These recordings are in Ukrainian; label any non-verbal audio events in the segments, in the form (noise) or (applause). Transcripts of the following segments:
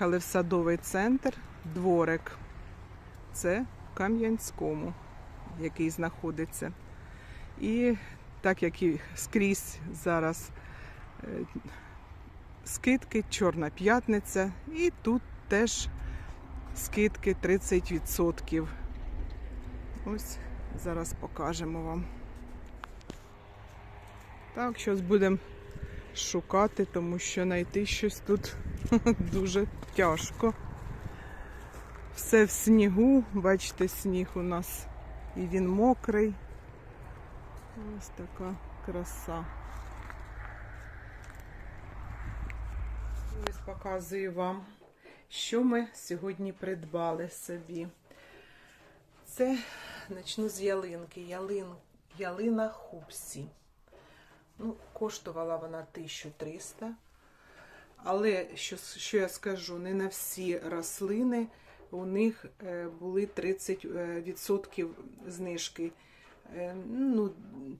Приїхали в садовий центр Дворик. Це в Кам'янському, який знаходиться. І так як і скрізь зараз е, скидки, Чорна п'ятниця, і тут теж скидки 30%. Ось зараз покажемо вам. Так, щось будемо шукати, тому що знайти щось тут (laughs) дуже тяжко. Все в снігу, бачите, сніг у нас і він мокрий. Ось така краса. Ось показую вам, що ми сьогодні придбали собі. Це почну з ялинки. Ялин, ялина Хупсі. Ну, коштувала вона 1300. Але що, що я скажу, не на всі рослини у них е, були 30% знижки. Е, Ну,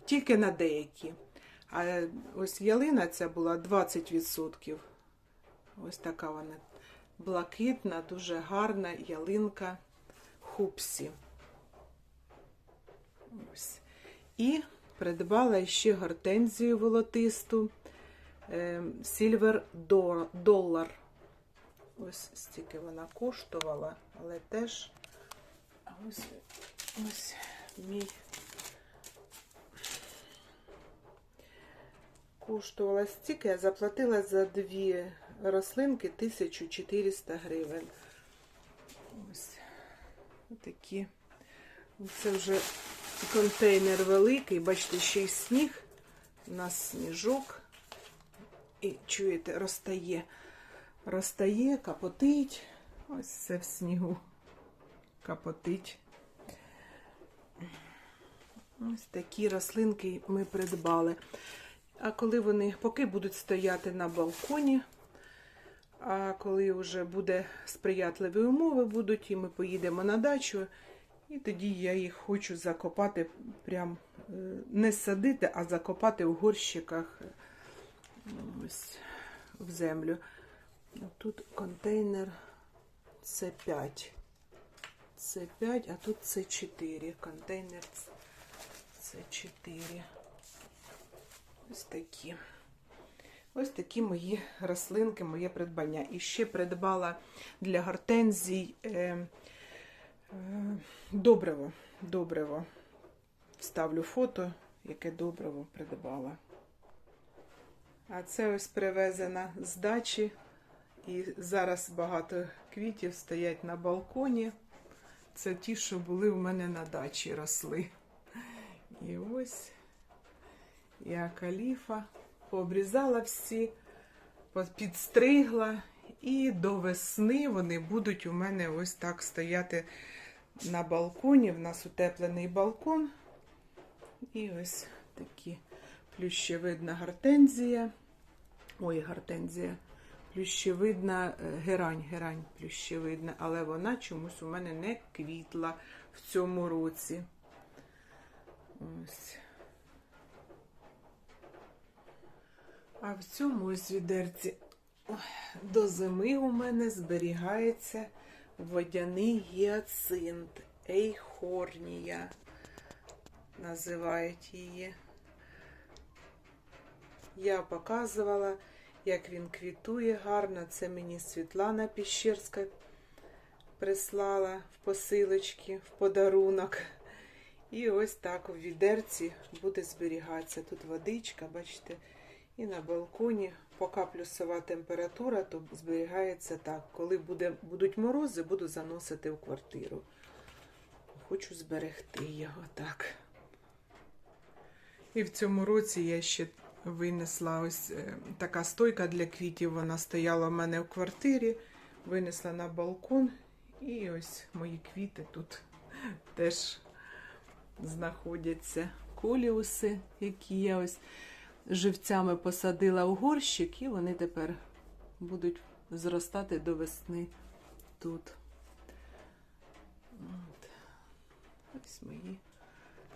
тільки на деякі. А ось ялина ця була 20%. Ось така вона блакитна, дуже гарна ялинка Хупсі. Ось. І придбала ще гортензію волотисту Silver Dollar. Ось стільки вона коштувала, але теж ось, ось мій коштувала стільки, я заплатила за дві рослинки 1400 гривень. Ось такі. Це вже контейнер великий, бачите, ще й сніг. У нас сніжок. І чуєте, розтає. Розтає, капотить. Ось це в снігу. Капотить. Ось такі рослинки ми придбали. А коли вони поки будуть стояти на балконі, а коли вже буде сприятливі умови будуть, і ми поїдемо на дачу, і тоді я їх хочу закопати, прям е, не садити, а закопати в горщиках ось в землю. Тут контейнер С5. С5, а тут С4. Контейнер С4. Ось такі. Ось такі мої рослинки, моє придбання. І ще придбала для гортензій е, е, добриво. добриво. Вставлю фото, яке добриво придбала. А це ось привезена з дачі. І зараз багато квітів стоять на балконі. Це ті, що були в мене на дачі росли. І ось я каліфа пообрізала всі, підстригла, і до весни вони будуть у мене ось так стояти на балконі. В нас утеплений балкон. І ось такі плющевидна гортензія. Ой, гортензія. Плющевидна герань, герань плющевидна, але вона чомусь у мене не квітла в цьому році. Ось. А в цьому ось відерці до зими у мене зберігається водяний гіацинт, ейхорнія, називають її. Я показувала, як він квітує гарно. Це мені Світлана Піщерська прислала в посилочки, в подарунок. І ось так у відерці буде зберігатися. Тут водичка, бачите, і на балконі, поки плюсова температура, то зберігається так. Коли буде, будуть морози, буду заносити в квартиру. Хочу зберегти його так. І в цьому році я ще винесла ось е, така стойка для квітів. Вона стояла в мене в квартирі, винесла на балкон. І ось мої квіти тут (laughs) теж знаходяться коліуси, які я ось живцями посадила у горщик, і вони тепер будуть зростати до весни тут. От. Ось мої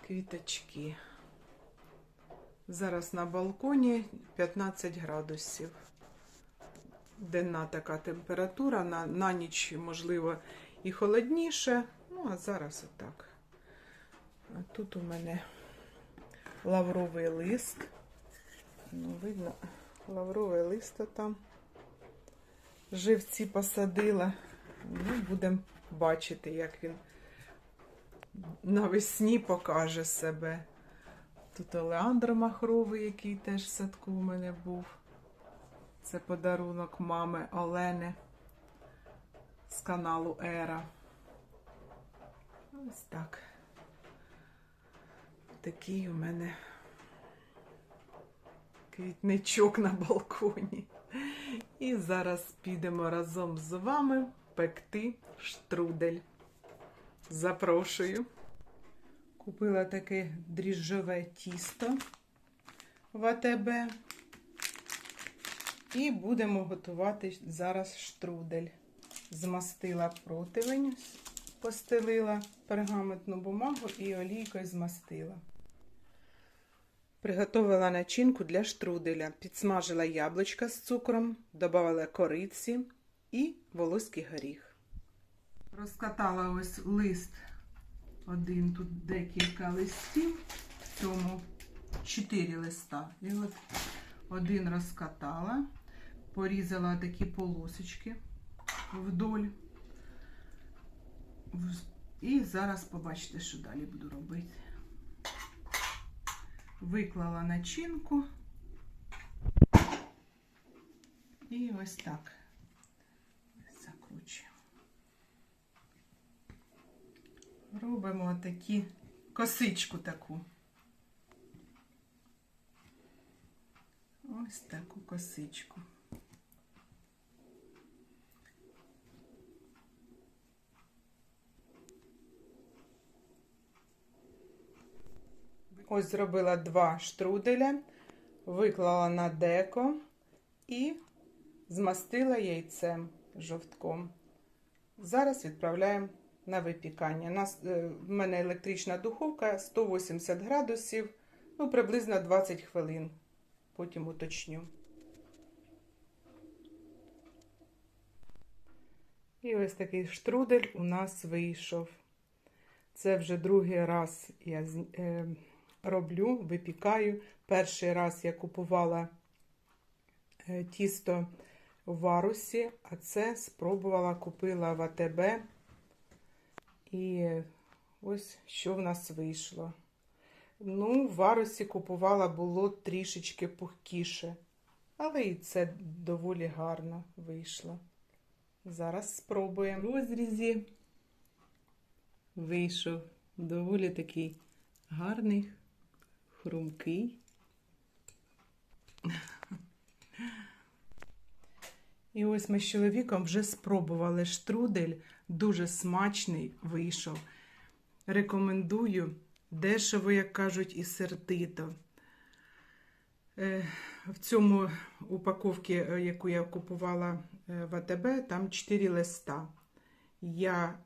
квіточки. Зараз на балконі 15 градусів. денна така температура, на, на ніч, можливо, і холодніше. Ну, а зараз отак. А тут у мене лавровий лист. Ну, видно, лавровий лист там. Живці посадила. Ну, будемо бачити, як він навесні покаже себе. Тут олеандр махровий, який теж в садку у мене був. Це подарунок мами Олени з каналу Ера. Ось так. Такий у мене квітничок на балконі. І зараз підемо разом з вами пекти штрудель. Запрошую. Купила таке дріжджове тісто в АТБ. І будемо готувати зараз штрудель. Змастила противень, постелила пергаментну бумагу і олійкою змастила. Приготувала начинку для штруделя. Підсмажила яблучка з цукром, додала кориці і волоський горіх. Розкатала ось лист. Один тут декілька листів, в цьому чотири листа. І от один розкатала, порізала такі полосочки вдоль. І зараз побачите, що далі буду робити. Виклала начинку. І ось так Робимо такі косичку таку. Ось таку косичку. Ось зробила два штруделя, виклала на деко і змастила яйцем жовтком. Зараз відправляємо на випікання. Нас, е, в мене електрична духовка 180 градусів, ну, приблизно 20 хвилин. Потім уточню. І ось такий штрудель у нас вийшов. Це вже другий раз я е, роблю, випікаю. Перший раз я купувала е, тісто в варусі, а це спробувала, купила в АТБ. І ось що в нас вийшло. Ну, в варусі купувала було трішечки пухкіше, але і це доволі гарно вийшло. Зараз спробуємо. В розрізі вийшов доволі такий гарний, хрумкий. І ось ми з чоловіком вже спробували штрудель, дуже смачний вийшов. Рекомендую дешево, як кажуть, і сердито. Е, в цьому упаковці, е, яку я купувала е, в АТБ, там 4 листа. Я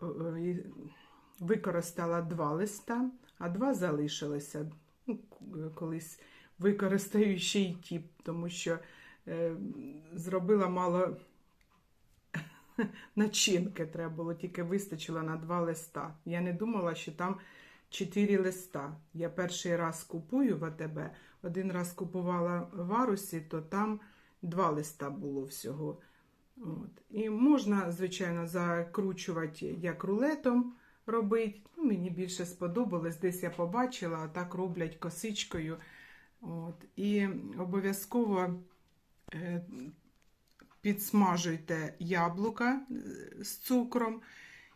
використала 2 листа, а 2 залишилися. Ну, Колись використаю ще й ті, тому що зробила мало начинки треба було, тільки вистачило на 2 листа. Я не думала, що там 4 листа. Я перший раз купую в АТБ, один раз купувала в Арусі, то там 2 листа було всього. От. І можна, звичайно, закручувати як рулетом робити. Ну, Мені більше сподобалось, десь я побачила, а так роблять косичкою. От. І обов'язково е, підсмажуйте яблука е, з цукром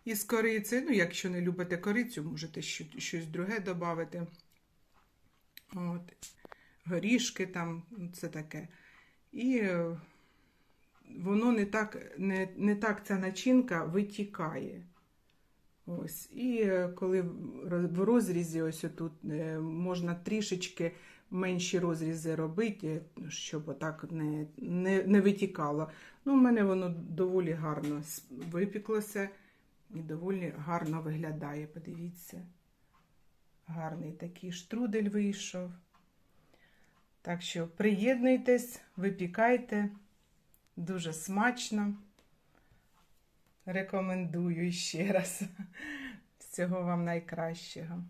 і з корицею. Ну, якщо не любите корицю, можете щось друге додати. От. Горішки там, це таке. І е, воно не так, не, не так ця начинка витікає. Ось. І е, коли в розрізі, ось тут можна трішечки менші розрізи робити, щоб отак не не, не витікало. Ну, У мене воно доволі гарно випіклося і доволі гарно виглядає. Подивіться, гарний такий штрудель вийшов. Так що приєднуйтесь, випікайте Дуже смачно. Рекомендую ще раз. Всього вам найкращого.